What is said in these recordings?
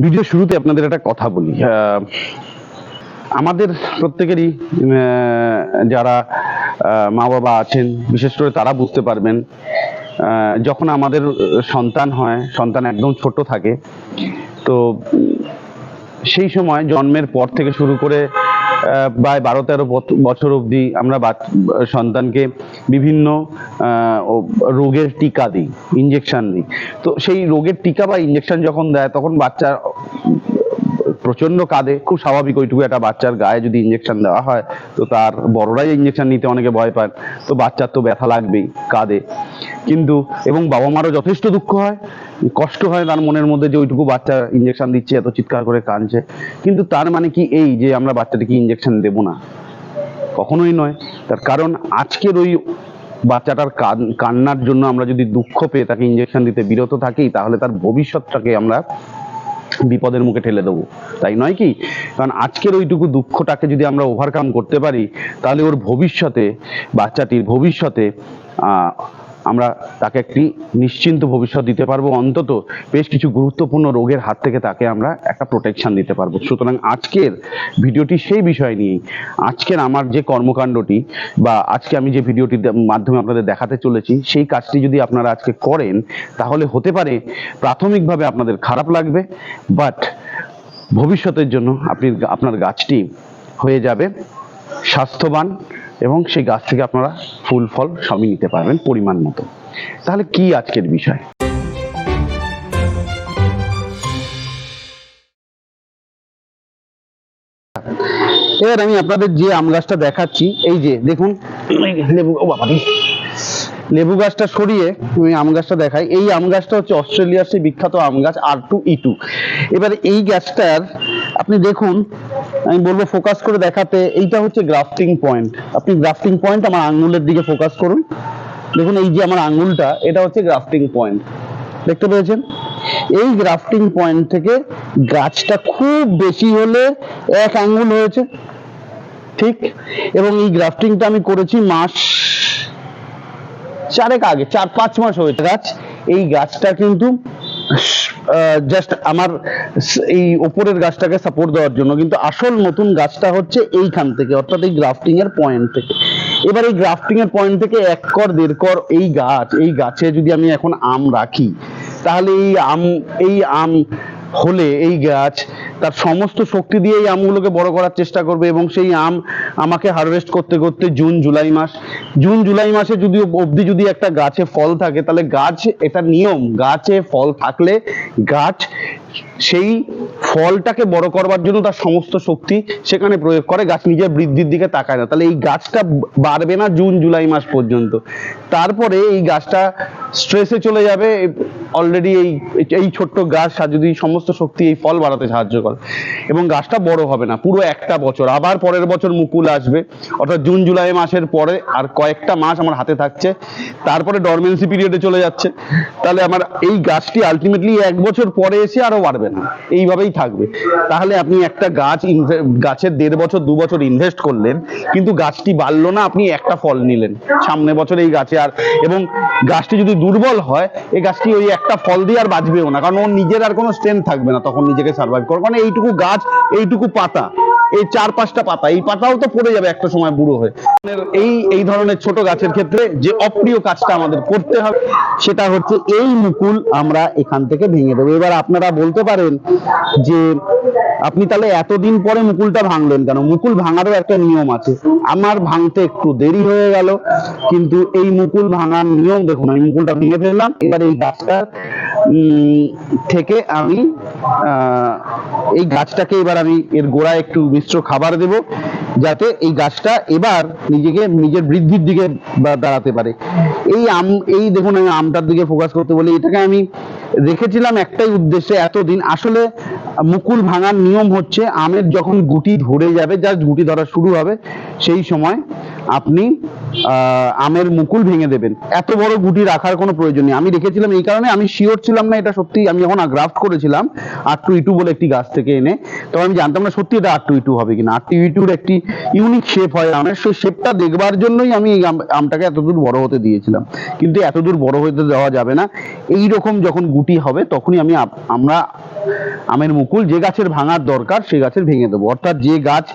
Video শুরুতে আপনাদের একটা কথা বলি। আমাদের প্রত্যেকেরই যারা মা বাবা আছেন বিশেষ করে তারা বুঝতে পারবেন যখন আমাদের সন্তান হয় সন্তান একদম ছোট থাকে তো সেই সময় জন্মের পর থেকে শুরু করে প্রায় বারো তেরো বছর অবধি আমরা সন্তানকে বিভিন্ন রোগের টিকা দিই ইঞ্জেকশন দিই। তো সেই রোগের টিকা বা ইঞ্জেকশন যখন দেয়, তখন বাচ্চা প্রচণ্ড কাঁদে। খুব স্বাভাবিক ওইটুকু একটা বাচ্চার গায়ে যদি ইঞ্জেকশন দেওয়া হয়, তো তার বড়রাই ইঞ্জেকশন নিতে অনেকে ভয় পান। তো বাচ্চার তো ব্যথা লাগবেই, কাঁদে। কিন্তু, এবং বাবা মারও যথেষ্ট দুঃখ হয়, কষ্ট হয় তার মনের মধ্যে যে ওইটুকু বাচ্চা ইঞ্জেকশন দিচ্ছে, এত চিৎকার করে কাঁদছে। কিন্তু তার মানে কি এই যে আমরা বাচ্চাটাকে ইঞ্জেকশন দেবো না? কখনোই নয়। তার কারণ আজকের ওই বাচ্চাটার কান্নার জন্য আমরা যদি দুঃখ পেয়ে তাকে ইঞ্জেকশন দিতে বিরত থাকি, তাহলে তার ভবিষ্যৎটাকে আমরা বিপদের মুখে ঠেলে দেবো। তাই নয় কি? কারণ আজকের ওইটুকু দুঃখটাকে যদি আমরা ওভারকাম করতে পারি, তাহলে ওর ভবিষ্যতে, বাচ্চাটির ভবিষ্যতে আমরা তাকে একটি নিশ্চিন্ত ভবিষ্যৎ দিতে পারব। অন্তত বেশ কিছু গুরুত্বপূর্ণ রোগের হাত থেকে তাকে আমরা একটা প্রোটেকশন দিতে পারব। সুতরাং আজকের ভিডিওটি সেই বিষয় নিয়েই। আজকের আমার যে কর্মকাণ্ডটি বা আজকে আমি যে ভিডিওটির মাধ্যমে আপনাদের দেখাতে চলেছি, সেই কাজটি যদি আপনারা আজকে করেন, তাহলে হতে পারে প্রাথমিকভাবে আপনাদের খারাপ লাগবে বাট ভবিষ্যতের জন্য আপনি আপনার গাছটি হয়ে যাবে স্বাস্থ্যবান এবং সেই গাছ থেকে আপনারা ফুল, ফল সবই নিতে পারবেন পরিমাণ মতো। তাহলে কি আজকের বিষয়? এবার আমি আপনাদের যে আম গাছটা দেখাচ্ছি, এই যে দেখুন, লেবু, ও বাবা লেবু গাছটা সরিয়ে আমি আম গাছটা দেখাই। এই আম গাছটা হচ্ছে অস্ট্রেলিয়ার সেই বিখ্যাত আম গাছ আর টু ই টু এবার এই গাছটার আপনি দেখুন, আমি বলব ফোকাস করে দেখাতে, এইটা হচ্ছে গ্রাফটিং পয়েন্ট আপনি গ্রাফটিং পয়েন্ট আমার আঙ্গুলের দিকে ফোকাস করুন। দেখুন এই যে আমার আঙ্গুলটা, এটা হচ্ছে গ্রাফটিং পয়েন্ট দেখতে পেয়েছেন? এই গ্রাফটিং পয়েন্ট থেকে গাছটা খুব বেশি হলে এক আঙ্গুল হয়েছে। ঠিক? এবং এই গ্রাফটিংটা আমি করেছি মাস চারেক আগে, চার, পাঁচ মাস হয়েছে। গাছ, এই গাছটা কিন্তু জাস্ট আমার এই ওপরের গাছটাকে সাপোর্ট দেওয়ার জন্য, কিন্তু আসল নতুন গাছটা হচ্ছে এইখান থেকে, অর্থাৎ এই গ্রাফটিং এর পয়েন্ট থেকে। এবার এই গ্রাফটিং এর পয়েন্ট থেকে এক কর, দেড় কর এই গাছ, এই গাছে যদি আমি এখন আম রাখি, তাহলে এই আম এই আম হলে এই গাছ তার সমস্ত শক্তি দিয়ে এই আমগুলোকে বড় করার চেষ্টা করবে এবং সেই আম আমাকে হারভেস্ট করতে করতে জুন, জুলাই মাস। জুন, জুলাই মাসে যদি অবধি যদি একটা গাছে ফল থাকে, তাহলে গাছ, এটা নিয়ম, গাছে ফল থাকলে গাছ সেই ফলটাকে বড় করবার জন্য তার সমস্ত শক্তি সেখানে প্রয়োগ করে, গাছ নিজের বৃদ্ধির দিকে তাকায় না। তাহলে এই গাছটা বাড়বে না জুন, জুলাই মাস পর্যন্ত। তারপরে এই গাছটা স্ট্রেসে চলে যাবে অলরেডি এই এই ছোট্ট গাছ যদি সমস্ত শক্তি এই ফল বাড়াতে সাহায্য করে। এবং গাছটা বড় হবে না, পুরো একটা বছর। আবার পরের বছর মুকুল আসবে, অর্থাৎ জুন, জুলাই মাসের পরে আর কয়েকটা মাস আমার হাতে থাকছে। তারপরে ডরমেন্সি পিরিয়ডে চলে যাচ্ছে। তাহলে আমার এই গাছটি আলটিমেটলি এক বছর পরে এসে আরও বাড়বে না। এইভাবেই থাকবে। তাহলে আপনি একটা গাছ গাছের দেড় বছর, দু বছর ইনভেস্ট করলেন, কিন্তু গাছটি বাড়লো না, আপনি একটা ফল নিলেন। সামনে বছর এই গাছে আর এবং গাছটি যদি দুর্বল হয়, এই গাছটি ওই একটা ফল দিয়ে আর বাঁচবেও না, কারণ ওর নিজের আর কোনো স্ট্রেন্থ থাকবে না, তখন নিজেকে সার্ভাইভ করবে কারণ এইটুকু গাছ, এইটুকু পাতা এই চার পাঁচটা পাতা, এই পাতাও তো পড়ে যাবে একটা সময় বুড়ো হয়ে। এই এই ধরনের ছোট গাছের ক্ষেত্রে যে অপ্রিয় কাজটা আমাদের করতে হবে, সেটা হচ্ছে এই মুকুল আমরা এখান থেকে ভেঙে দেবো। এবার আপনারা বলতে পারেন যে, আপনি তাহলে এতদিন পরে মুকুলটা ভাঙলেন কেন? মুকুল ভাঙারও একটা নিয়ম আছে। আমার ভাঙতে একটু দেরি হয়ে গেল, কিন্তু এই মুকুল ভাঙার নিয়ম দেখুন, আমি মুকুলটা ভেঙে ফেললাম। এবার এই গাছটা থেকে আমি এই গাছটাকে এবার আমি এর গোড়ায় একটু মিশ্র খাবার দেব, যাতে এই গাছটা এবার নিজেকে, নিজের বৃদ্ধির দিকে দাঁড়াতে পারে। এই আম, এই দেখুন, আমি আমটার দিকে ফোকাস করতে বলি। এটাকে আমি রেখেছিলাম একটাই উদ্দেশ্যে এতদিন। আসলে মুকুল ভাঙার নিয়ম হচ্ছে, আমের যখন গুটি ধরে যাবে জাস্ট গুটি ধরা শুরু হবে, সেই সময় আপনি আমের মুকুল ভেঙে দেবেন। এত বড় গুটি রাখার কোনো প্রয়োজন নেই। আমি রেখেছিলাম এই কারণে, আমি শিওর ছিলাম না, এটা সত্যি আমি যখন গ্রাফট করেছিলাম আর টু ইটু বলে একটি গাছ থেকে এনে, তখন আমি জানতাম না সত্যি এটা আর টু ইটু হবে কিনা। আর টু ইটুর একটি ইউনিক শেপ হয় আমের, সেই শেপটা দেখবার জন্যই আমি এই আম- আমটাকে এতদূর বড় হতে দিয়েছিলাম। কিন্তু এতদূর বড় হতে দেওয়া যাবে না। এই রকম যখন গুটি হবে, তখনই আমি আমরা আমের মুকুল যে গাছের ভাঙার দরকার সেই গাছের ভেঙে দেবো। অর্থাৎ যে গাছ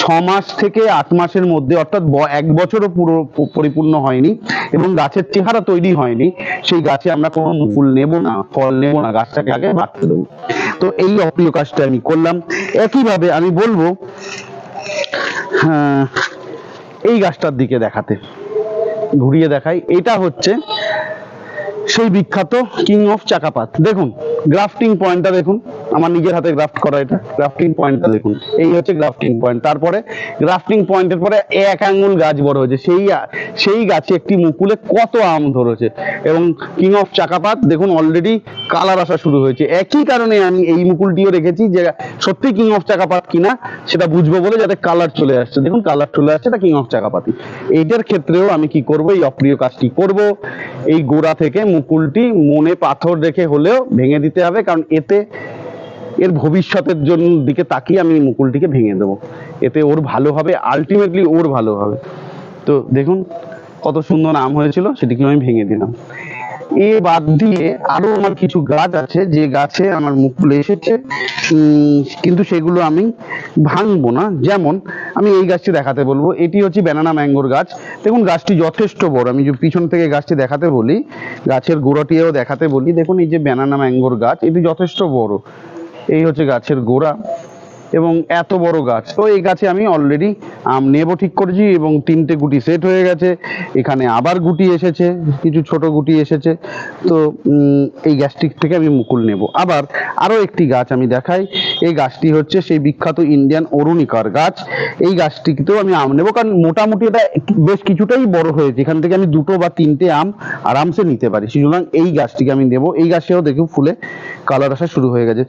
ছ মাস থেকে আট মাসের মধ্যে অর্থাৎ এক বছরও পুরো পরিপূর্ণ হয়নি এবং গাছের চেহারা তৈরি হয়নি সেই গাছে আমরা কোনো মুকুল নেব না ফল নেব না গাছটাকে আগে বাড়তে দেবো। তো এই অপ্রিয় কাজটা আমি করলাম। একইভাবে আমি বলব হ্যাঁ, এই গাছটার দিকে দেখাতে ঘুরিয়ে দেখাই। এটা হচ্ছে সেই বিখ্যাত কিং অফ চাকাপাত দেখুন গ্রাফটিং পয়েন্টটা দেখুন। আমার নিজের হাতে গ্রাফট করা এটা গ্রাফটিং পয়েন্টটা দেখুন। এই হচ্ছে গ্রাফটিং পয়েন্ট তারপরে গ্রাফটিং পয়েন্টের পরে এক আঙ্গুল গাছ বড় হয়েছে। সেই সেই গাছে একটি মুকুলে কত আম ধরেছে? এবং কিং অফ চাকাপাত, দেখুন অলরেডি কালার আসা শুরু হয়েছে। একই কারণে আমি এই মুকুলটিও রেখেছি যে সত্যি কিং অফ চাকাপাত কিনা, সেটা বুঝব বলে যাতে কালার চলে আসছে। দেখুন কালার চলে আসছে, এটা কিং অফ চাকাপাতি এইটার ক্ষেত্রেও আমি কি করব? এই অপ্রিয় কাজটি করব। এই গোড়া থেকে মুকুলটি মনে পাথর রেখে হলেও ভেঙে দিতে হবে, কারণ এতে এর ভবিষ্যতের জন্য দিকে তাকিয়ে আমি মুকুলটিকে ভেঙে দেবো। এতে ওর ভালো হবে আলটিমেটলি ওর ভালো হবে। তো দেখুন কত সুন্দর আম হয়েছিল সেটিকে আমি ভেঙে দিলাম। এ বাদ দিয়ে আরও আমার কিছু গাছ আছে, যে গাছে আমার মুকুল এসেছে কিন্তু সেগুলো আমি ভাঙবো না। যেমন আমি এই গাছটি দেখাতে বলব, এটি হচ্ছে ব্যানানা ম্যাঙ্গোর গাছ। দেখুন গাছটি যথেষ্ট বড়, আমি যে পিছন থেকে গাছটি দেখাতে বলি, গাছের গোড়াটিও দেখাতে বলি। দেখুন এই যে ব্যানানা ম্যাঙ্গোর গাছ, এটি যথেষ্ট বড়। এই হচ্ছে গাছের গোড়া। এবং এত বড় গাছ। তো এই গাছে আমি অলরেডি আম নেব ঠিক করেছি এবং তিনটে গুটি সেট হয়ে গেছে। এখানে আবার গুটি এসেছে, কিছু ছোট গুটি এসেছে। তো এই গাছটির থেকে আমি মুকুল নেব। আবার আরও একটি গাছ আমি দেখাই। এই গাছটি হচ্ছে সেই বিখ্যাত ইন্ডিয়ান অরুণিকার গাছ। এই গাছটিতেও আমি আম নেব কারণ মোটামুটি এটা বেশ কিছুটাই বড় হয়েছে। এখান থেকে আমি দুটো বা তিনটে আম আরামসে নিতে পারি। সুতরাং এই গাছটিকে আমি দেবো। এই গাছেও দেখি ফুলে কালার আসা শুরু হয়ে গেছে।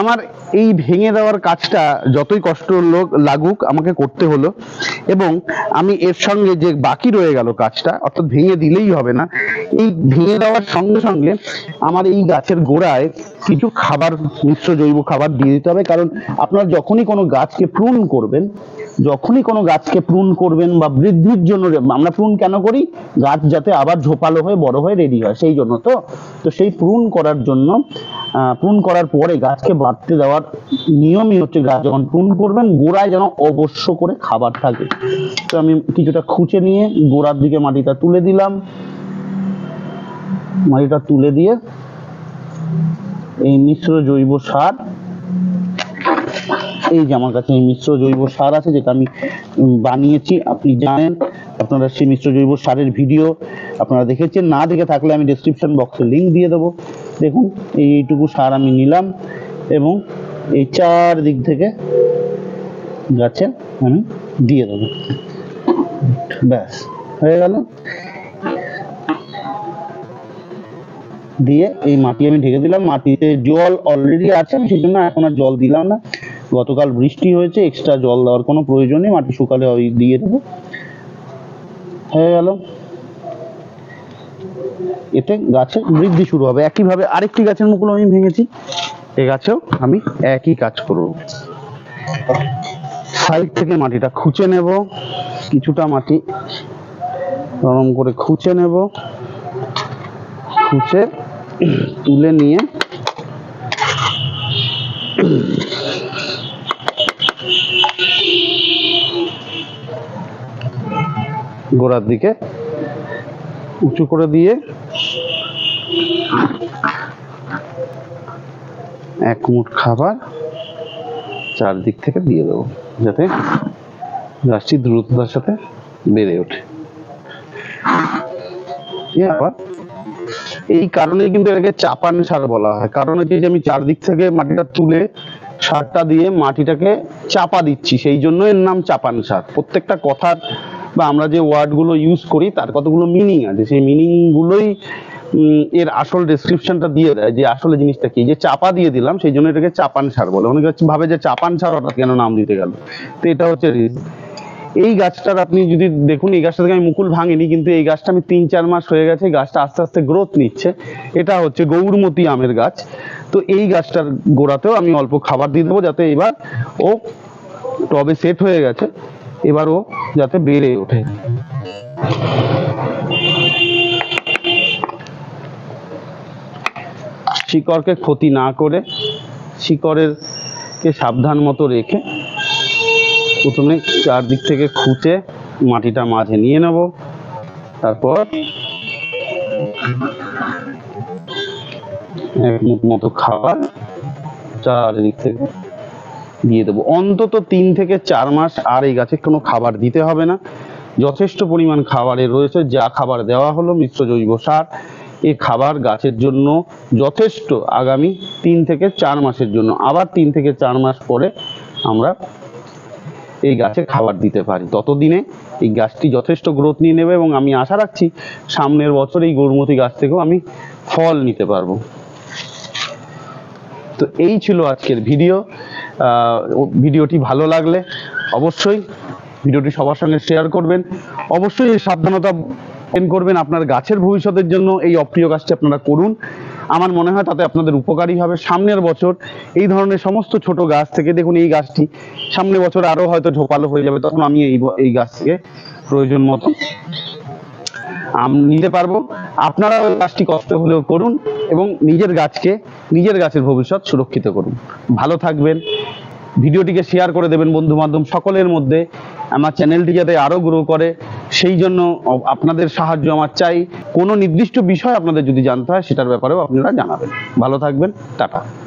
আমার এই ভেঙে দেওয়ার কাজটা যতই কষ্ট লোক লাগুক, আমাকে করতে হলো। এবং আমি এর সঙ্গে যে বাকি রয়ে গেল কাজটা, অর্থাৎ ভেঙে দিলেই হবে না, এই ভেঙে দেওয়ার সঙ্গে সঙ্গে আমার এই গাছের গোড়ায় কিছু খাবার, মিশ্র জৈব খাবার দিয়ে দিতে হবে। কারণ আপনার যখনই কোনো গাছকে প্রুন করবেন যখনই কোনো গাছকে প্রুন করবেন বা বৃদ্ধির জন্য আমরা প্রুন কেন করি? গাছ যাতে আবার ঝোপালো হয়ে, বড় হয়ে রেডি হয়, সেই জন্য তো। তো সেই প্রুন করার জন্য প্রুন করার পরে গাছকে বাড়তে দেওয়ার নিয়মই হচ্ছে গাছ যখন প্রুন করবেন, গোড়ায় যেন অবশ্য করে খাবার থাকে। তো আমি কিছুটা খুঁচে নিয়ে গোড়ার দিকে মাটিটা তুলে দিলাম। মাটিটা তুলে দিয়ে এই মিশ্র জৈব সার এই যে আমার কাছে মিশ্র জৈব সার আছে, যেটা আমি বানিয়েছি, আপনি জানেন, আপনারা সেই মিশ্র জৈব সারের ভিডিও আপনারা দেখেছেন। না দেখে থাকলে আমি ডেসক্রিপশন বক্সে লিংক দিয়ে দেবো। দেখুন এইটুকু সার আমি নিলাম এবং এই চার দিক থেকে গাছে আমি দিয়ে দেবো। ব্যাস, হয়ে গেল। দিয়ে এই মাটি আমি ঢেকে দিলাম। মাটিতে জল অলরেডি আছে, আমি সেই জন্য এখন আর জল দিলাম না। গতকাল বৃষ্টি হয়েছে এক্সট্রা জল দেওয়ার কোনো প্রয়োজন নেই, মাটি শুকালে ওই দিয়ে দেবো। হয়ে গেল। এতে গাছে বৃদ্ধি শুরু হবে। একইভাবে আরেকটি গাছের মুকুল আমি ভেঙেছি। এ গাছেও আমি একই কাজ করব। সাইড থেকে মাটিটা খুঁচে নেব। কিছুটা মাটি নরম করে খুঁচে নেব। খুঁচে তুলে নিয়ে গোড়ার দিকে উঁচু করে দিয়ে এক মুঠ খাবার চারদিক থেকে দিয়ে দেবো, যাতে গাছটি দ্রুততার সাথে বেড়ে ওঠে। এই কারণে কিন্তু এটাকে চাপান সার বলা হয়। কারণ হচ্ছে যে আমি চারদিক থেকে মাটিটা তুলে সারটা দিয়ে মাটিটাকে চাপা দিচ্ছি, সেই জন্য এর নাম চাপান সার। প্রত্যেকটা কথার বা আমরা যে ওয়ার্ডগুলো ইউজ করি তার কতগুলো মিনিং আছে? সেই মিনিং গুলোই উম, এর আসল ডেসক্রিপশনটা দিয়ে দেয় যে আসলে জিনিসটা কি? যে চাপা দিয়ে দিলাম সেই জন্য এটাকে চাপান সার বলে। অনেকে ভাবে যে চাপান সার হঠাৎ কেন নাম দিতে গেল? তো এটা হচ্ছে এই গাছটার আপনি যদি দেখুন এই গাছটা থেকে আমি মুকুল ভাঙিনি কিন্তু এই গাছটা আমি তিন চার মাস হয়ে গেছে গাছটা আস্তে আস্তে গ্রোথ নিচ্ছে। এটা হচ্ছে গৌরমতি আমের গাছ। তো এই গাছটার গোড়াতেও আমি অল্প খাবার দিয়ে দেবো যাতে এবার ও টবে সেট হয়ে গেছে। এবার ও যাতে বেড়ে ওঠে। শিকড়কে ক্ষতি না করে শিকড়ের কে সাবধান মতো রেখে প্রথমে চারদিক থেকে খুঁচে মাটিটা মাঝে নিয়ে নেব। তারপর এক মুখ মতো খাবার চারিদিক থেকে দিয়ে দেবো। অন্তত তিন থেকে চার মাস আর এই গাছে কোনো খাবার দিতে হবে না। যথেষ্ট পরিমাণ খাবারের রয়েছে, যা খাবার দেওয়া হলো মিশ্র জৈব সার। এ খাবার গাছের জন্য যথেষ্ট আগামী তিন থেকে চার মাসের জন্য। আবার তিন থেকে চার মাস পরে আমরা এই গাছে খাবার দিতে পারি। ততদিনে এই গাছটি যথেষ্ট গ্রোথ নিয়ে নেবে এবং আমি আশা রাখছি সামনের বছর এই গরুমতি গাছ থেকেও আমি ফল নিতে পারব। তো এই ছিল আজকের ভিডিও। ভিডিওটি ভালো লাগলে অবশ্যই ভিডিওটি সবার সঙ্গে শেয়ার করবেন। অবশ্যই সাবধানতা করবেন আপনার গাছের ভবিষ্যতের জন্য এই অপ্রিয় গাছটি আপনারা করুন। আমার মনে হয় তাতে আপনাদের উপকারী হবে। সামনের বছর এই ধরনের সমস্ত ছোট গাছ থেকে দেখুন এই গাছটি সামনের বছর আরও হয়তো ঝোপালো হয়ে যাবে, তখন আমি এই এই গাছ থেকে প্রয়োজন মতো আম নিতে পারব। আপনারা ওই গাছটি কষ্ট হলেও করুন এবং নিজের গাছকে, নিজের গাছের ভবিষ্যৎ সুরক্ষিত করুন। ভালো থাকবেন। ভিডিওটিকে শেয়ার করে দেবেন বন্ধু বান্ধব সকলের মধ্যে। আমার চ্যানেলটি যাতে আরও গ্রো করে, সেই জন্য আপনাদের সাহায্য আমার চাই। কোনো নির্দিষ্ট বিষয় আপনাদের যদি জানতে হয়, সেটার ব্যাপারেও আপনারা জানাবেন। ভালো থাকবেন। টাটা।